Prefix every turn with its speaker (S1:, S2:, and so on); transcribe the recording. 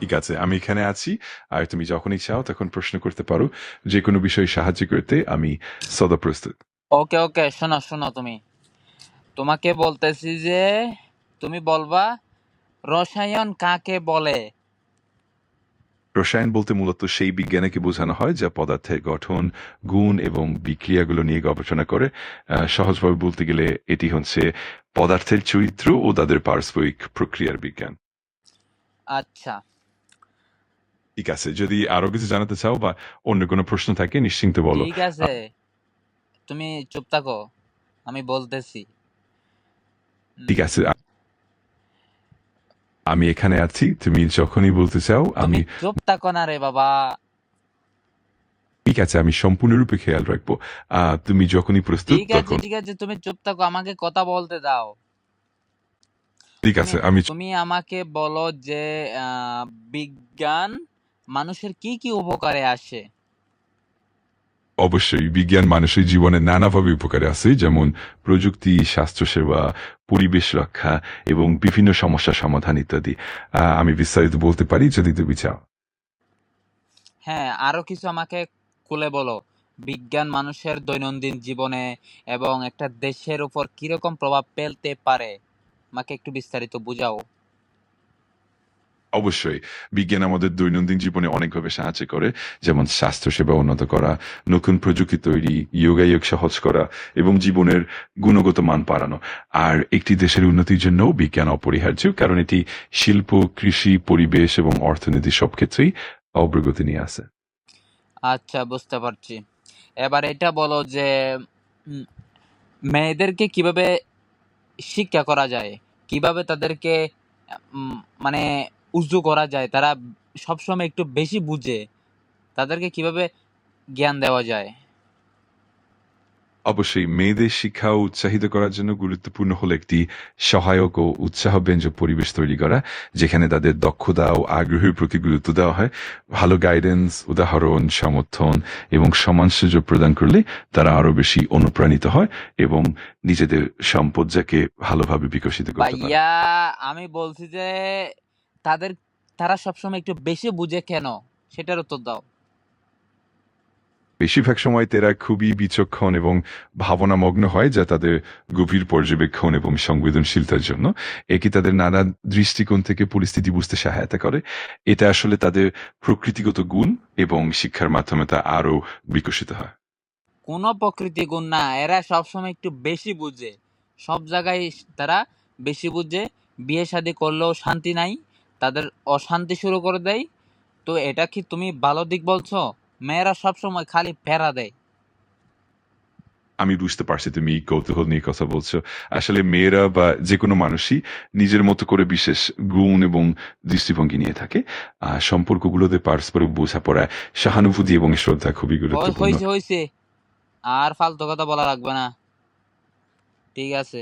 S1: ঠিক আছে আমি এখানে আছি। আর তুমি যখনই চাও তখন প্রশ্ন করতে পারো। যে কোনো বিষয়ে সাহায্য করতে আমি সদা প্রস্তুত।
S2: ওকে ওকে শোনো শোনো তুমি। তোমাকে বলতেছি যে তুমি বলবা রসায়ন কাকে বলে?
S1: রসায়ন বলতে মূলত সেই বিজ্ঞানকে বোঝানো হয় যা পদার্থের গঠন গুণ এবং বিক্রিয়াগুলো নিয়ে গবেষণা করে। সহজভাবে বলতে গেলে এটি হচ্ছে পদার্থের চরিত্র ও তাদের পারস্পরিক প্রক্রিয়ার বিজ্ঞান।
S2: আচ্ছা।
S1: ঠিক আছে যদি আরও কিছু জানাতে চাও বা অন্য কোনো প্রশ্ন থাকে নিশ্চিন্ত বলো।
S2: ঠিক আছে তুমি চুপ থাকো আমি বলতেছি।
S1: ঠিক আছে আমি এখানে আছি তুমি যখনই বলতে চাও আমি
S2: চুপ থাকো না রে বাবা।
S1: ঠিক আছে আমি সম্পূর্ণরূপে খেয়াল রাখব। আহ, তুমি যখনই প্রস্তুত
S2: ঠিক আছে ঠিক আছে তুমি চুপ থাকো আমাকে কথা বলতে দাও।
S1: ঠিক আছে আমি
S2: তুমি আমাকে বলো যে আহ, বিজ্ঞান মানুষের কি কি উপকারে আসে?
S1: অবশ্যই বিজ্ঞান মানুষের জীবনে নানাভাবে উপকারে আছে যেমন প্রযুক্তি স্বাস্থ্যসেবা পরিবেশ রক্ষা এবং বিভিন্ন সমস্যা সমাধান ইত্যাদি। আমি বিস্তারিত বলতে পারি যদি তুমি চাও।
S2: হ্যাঁ আরও কিছু আমাকে খুলে বলো। বিজ্ঞান মানুষের দৈনন্দিন জীবনে এবং একটা দেশের উপর কীরকম প্রভাব ফেলতে পারে? আমাকে একটু বিস্তারিত বুঝাও।
S1: অবশ্যই বিজ্ঞান আমাদের দৈনন্দিন জীবনে অনেকভাবে সাহায্য করে, যেমন স্বাস্থ্যসেবা উন্নত করা, নতুন প্রযুক্তি তৈরি যোগাযোগ সহজ করা এবং জীবনের গুণগত মান বাড়ানো। আর একটি দেশের উন্নতির জন্য বিজ্ঞান অপরিহার্য, কারণ এটি শিল্প, কৃষি, পরিবেশ এবং অর্থনীতি সব ক্ষেত্রেই অগ্রগতি নিয়ে আসে
S2: আচ্ছা বুঝতে পারছি। এবার এটা বলো যে মেয়েদেরকে কীভাবে শিক্ষা করা যায়? কীভাবে তাদেরকে মানে উজু করা যায় তারা সবসময় একটু বেশি বুঝে তাদেরকে কীভাবে জ্ঞান দেওয়া যায়।
S1: অবশ্যই মেয়েদের শিক্ষা উৎসাহিত করার জন্য গুরুত্বপূর্ণ হলো একটি সহায়ক ও উৎসাহব্যঞ্জক পরিবেশ তৈরি করা যেখানে তাদের দক্ষতা ও আগ্রহের প্রতি গুরুত্ব দেওয়া হয়। ভালো গাইডেন্স উদাহরণ সমর্থন এবং সমান সুযোগ প্রদান করলে তারা আরও বেশি অনুপ্রাণিত হয় এবং নিজেদের সম্পদ যাকে ভালোভাবে বিকশিত করতে পারে।
S2: আমি বলছি যে তাদের তারা সবসময় একটু বেশি বুঝে কেন? সেটার উত্তর দাও।
S1: বেশিরভাগ সময় তারা খুবই বিচক্ষণ এবং ভাবনামগ্ন হয় যা তাদের গভীর পর্যবেক্ষণ এবং সংবেদনশীলতার জন্য। একে তাদের নানা দৃষ্টিকোণ থেকে পরিস্থিতি বুঝতে সহায়তা করে। এটা আসলে তাদের প্রকৃতিগত গুণ এবং শিক্ষার মাধ্যমে তা আরও বিকশিত হয়।
S2: কোনো প্রকৃতি গুণ না এরা সবসময় একটু বেশি বুঝে। সব জায়গায় তারা বেশি বুঝে। বিয়ে শাদী করলেও শান্তি নাই। তাদের অশান্তি শুরু করে দেয়। তো এটা কি তুমি ভালো দিক বলছো? মেয়েরা সবসময় খালি ফেরা দেয়।
S1: আমি বুঝতে পারছি তুমি কৌতূহল নিয়ে কথা বলছো। আসলে মেয়েরা বা যে কোনো মানুষই নিজের মতো করে বিশেষ গুণ এবং দৃষ্টিভঙ্গি নিয়ে থাকে। সম্পর্কগুলোতে পারস্পরিক বোঝাপড়া সহানুভূতি এবং শ্রদ্ধা খুবই গুরুত্বপূর্ণ।
S2: হইছে হইছে। আর ফালতু কথা বলা লাগবে না। ঠিক আছে।